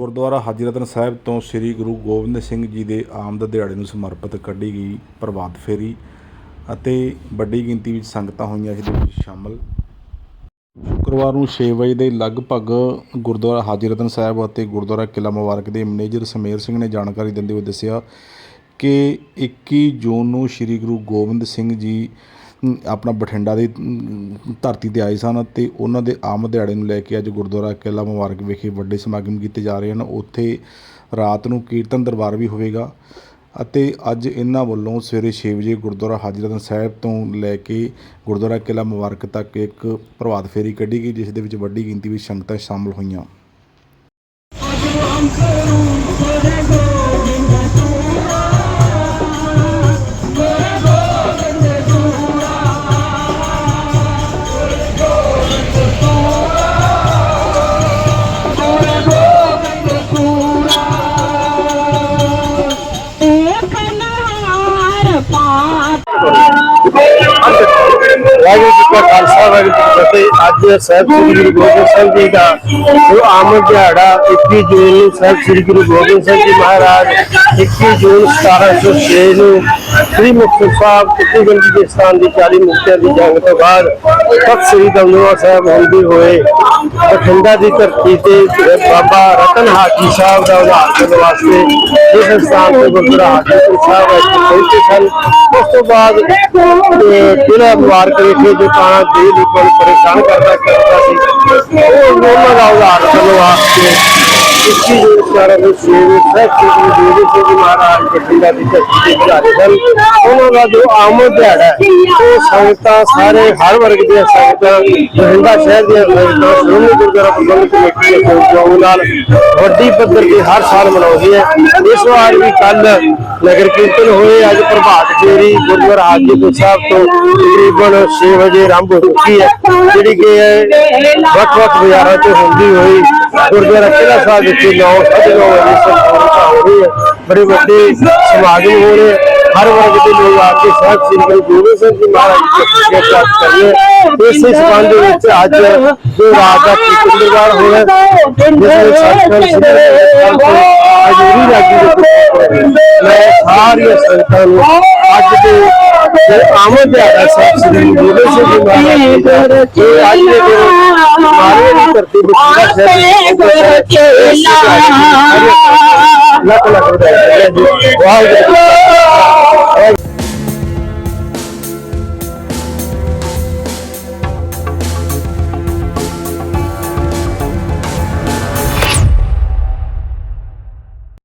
ਗੁਰਦੁਆਰਾ ਹਾਜੀ ਰਤਨ ਸਾਹਿਬ ਤੋਂ ਸ੍ਰੀ ਗੁਰੂ ਗੋਬਿੰਦ ਸਿੰਘ ਜੀ ਦੇ ਆਮਦ ਦਿਹਾੜੇ ਨੂੰ ਸਮਰਪਿਤ ਕੱਢੀ ਗਈ ਪ੍ਰਭਾਤ ਫੇਰੀ ਅਤੇ ਵੱਡੀ ਗਿਣਤੀ ਵਿੱਚ ਸੰਗਤਾਂ ਹੋਈਆਂ ਇਸ ਦੇ ਵਿੱਚ ਸ਼ਾਮਲ। ਸ਼ੁੱਕਰਵਾਰ ਨੂੰ 6 ਵਜੇ ਦੇ ਲਗਭਗ ਗੁਰਦੁਆਰਾ ਹਾਜੀ ਰਤਨ ਸਾਹਿਬ ਅਤੇ ਗੁਰਦੁਆਰਾ ਕਿਲ੍ਹਾ ਮੁਬਾਰਕ ਦੇ ਮੈਨੇਜਰ ਸਮੇਰ ਸਿੰਘ ਨੇ ਜਾਣਕਾਰੀ ਦਿੰਦੇ ਹੋਏ ਦੱਸਿਆ ਕਿ 21 ਜੂਨ ਨੂੰ ਸ੍ਰੀ ਗੁਰੂ ਗੋਬਿੰਦ ਸਿੰਘ ਜੀ ਆਪਣਾ ਬਠਿੰਡਾ ਦੀ ਧਰਤੀ ਤੇ ਆਏ ਸਨ ਅਤੇ ਉਹਨਾਂ ਦੇ ਆਮਦ ਦਿਹਾੜੇ ਨੂੰ ਲੈ ਕੇ ਅੱਜ ਗੁਰਦੁਆਰਾ ਕਿਲ੍ਹਾ ਮੁਬਾਰਕ ਵਿਖੇ ਵੱਡੇ ਸਮਾਗਮ ਕੀਤੇ ਜਾ ਰਹੇ ਹਨ। ਉੱਥੇ ਰਾਤ ਨੂੰ ਕੀਰਤਨ ਦਰਬਾਰ ਵੀ ਹੋਵੇਗਾ ਅਤੇ ਅੱਜ ਇਹਨਾਂ ਵੱਲੋਂ ਸਵੇਰੇ 6 ਵਜੇ ਗੁਰਦੁਆਰਾ ਹਾਜੀ ਸਾਹਿਬ ਤੋਂ ਲੈ ਕੇ ਗੁਰਦੁਆਰਾ ਕਿਲ੍ਹਾ ਮੁਬਾਰਕ ਤੱਕ ਇੱਕ ਪ੍ਰਭਾਤ ਫੇਰੀ ਕੱਢੀ ਗਈ, ਜਿਸ ਦੇ ਵਿੱਚ ਵੱਡੀ ਗਿਣਤੀ ਵਿੱਚ ਸੰਗਤਾਂ ਸ਼ਾਮਲ ਹੋਈਆਂ। ਵਾਹਿਗੁਰੂ ਜੀ ਕਾ ਖਾਲਸਾ, ਵਾਹਿਗੁਰੂ ਜੀ ਕੀ ਫਤਿਹ। ਅੱਜ ਸਾਹਿਬ ਸ੍ਰੀ ਗੁਰੂ ਗੋਬਿੰਦ ਸਿੰਘ ਜੀ ਦਾ ਜੋ ਆਮਦ ਦਿਹਾੜਾ 21 ਜੂਨ ਨੂੰ ਸਾਹਿਬ ਸ੍ਰੀ ਗੁਰੂ ਗੋਬਿੰਦ ਸਿੰਘ ਜੀ ਮਹਾਰਾਜ 21 ਜੂਨ 1706 ਨੂੰ ਸ੍ਰੀ ਮੁਕਤਸਰ ਸਾਹਿਬ ਕਿਤੇ ਦੇ ਸਥਾਨ ਦੀ 40 ਮੁਕਤਿਆਂ ਦੀ ਜੰਗ ਤੋਂ ਬਾਅਦ ਤਖਤ ਸ੍ਰੀ ਦਮਦਮਾ ਸਾਹਿਬ ਹੁੰਦੇ ਹੋਏ। ਬਠਿੰਡਾ ਦੀ ਧਰਤੀ ਤੇ ਬਾਬਾ ਰਤਨ ਹਾਜੀ ਸਾਹਿਬ ਦਾ ਉਧਾਰ ਕਰਨ ਵਾਸਤੇ ਇਸ ਸਥਾਨ ਤੇ ਗੁਰਦੁਆਰਾ ਹਾਜੀ ਸਾਹਿਬ ਇੱਥੇ ਪਹੁੰਚੇ ਸਨ। ਉਸ ਤੋਂ ਬਾਅਦ ਇਹ ਕਿਲਾ ਮੁਬਾਰਕ ਵਿਖੇ ਜੋ ਕਾਣਾ ਦੇ ਲਈ ਪਰੇਸ਼ਾਨ ਕਰਦਾ ਕਰਦਾ ਸੀ। ਉਹ ਉਹਨਾਂ ਦਾ ਉਧਾਰ ਕਰਨ ਵਾਸਤੇ 21 ਜੂਨ ਚਾਰ ਨੂੰ ਸ੍ਰੀ ਗੁਰੂ ਗੋਬਿੰਦ ਸਿੰਘ ਜੀ ਮਹਾਰਾਜ ਬਠਿੰਡਾ ਦੀ ਧਰਤੀ ਤੇ ਵਿਚਾਰੇ ਸਨ। ਉਹਨਾਂ ਦਾ ਜੋ ਆਮਦ ਦਿਹਾੜਾ ਹੈ, ਉਹ ਸੰਗਤਾਂ ਸਾਰੇ ਹਰ ਵਰਗ ਦੀਆਂ ਸੰਗਤਾਂ ਬਠਿੰਡਾ ਸ਼ਹਿਰ ਦੀਆਂ ਸੰਗਤਾਂ ਸ਼੍ਰੋਮਣੀ ਗੁਰਦੁਆਰਾ ਪ੍ਰਬੰਧਕ ਕਮੇਟੀ ਦੇ ਸਹਿਯੋਗ ਨਾਲ ਵੱਡੀ ਪੱਧਰ ਤੇ ਹਰ ਸਾਲ ਮਨਾਉਂਦੀ ਹੈ। ਇਸ ਵਾਰ ਵੀ ਕੱਲ ਨਗਰ ਕੀਰਤਨ ਹੋਏ। ਅੱਜ ਪ੍ਰਭਾਤ ਫੇਰੀ ਗੁਰਦੁਆਰਾ ਹਾਜੀਪੁਰ ਸਾਹਿਬ ਤੋਂ ਤਕਰੀਬਨ 6 ਵਜੇ ਆਰੰਭ ਹੋ ਚੁੱਕੀ ਹੈ ਜਿਹੜੀ ਕਿ ਵੱਖ-ਵੱਖ ਬਾਜ਼ਾਰਾਂ 'ਚ ਹੁੰਦੀ ਹੋਈ ਗੁਰਦੁਆਰਾ ਕਿਲ੍ਹਾ ਸਾਹਿਬ ਵਿਖੇ 9 9:30 ਵਜੇ ਸੰਪੂਰਨਤਾ ਹੋ ਰਹੀ ਹੈ ਬੜੇ ਵੱਡੇ ਸਮਾਗਮ ਹੋ ਰਹੇ ਹਰ ਵਰਗ ਦੇ ਲੋਕ ਆ ਕੇ ਸਾਹਿਬ ਸ੍ਰੀ ਗੁਰੂ ਗੋਬਿੰਦ ਸਿੰਘ ਜੀ ਮਹਾਰਾਜ ਜੀ ਦੀ ਪ੍ਰਾਪਤ ਕਰੀਏ। ਇਸੇ ਸੰਬੰਧ ਵਿੱਚ ਅੱਜ ਜੋ ਰਾਤ ਦਾ ਕੀਰਤਨ ਦਰਬਾਰ ਹੋਇਆ ਜਿਸ ਵਿੱਚ ਸੱਚਖੰਡ ਸ੍ਰੀ ਅਜੂਰੀ ਰਾਗੀ ਦੇ ਮੈਂ ਸਾਰੀਆਂ ਸੰਗਤਾਂ ਨੂੰ ਅੱਜ ਦੇ ਜੋ ਆਮਦ ਦਿਹਾੜਾ ਸਾਹਿਬ ਸ੍ਰੀ ਗੁਰੂ ਸਿੰਘ ਮਹਾਰਾਜ ਜੀ ਦਾ ਜੋ ਅੱਜ ਦੇ ਦਿਨ ਮਾਰੇ ਦੀ ਧਰਤੀ ਵਿੱਚ ਜਿਹੜਾ ਸ਼ਹਿਰ ਲੱਖ ਲੱਖ ਵਧਾਈ ਵਾਹਿਗੁਰੂ ਕਾ।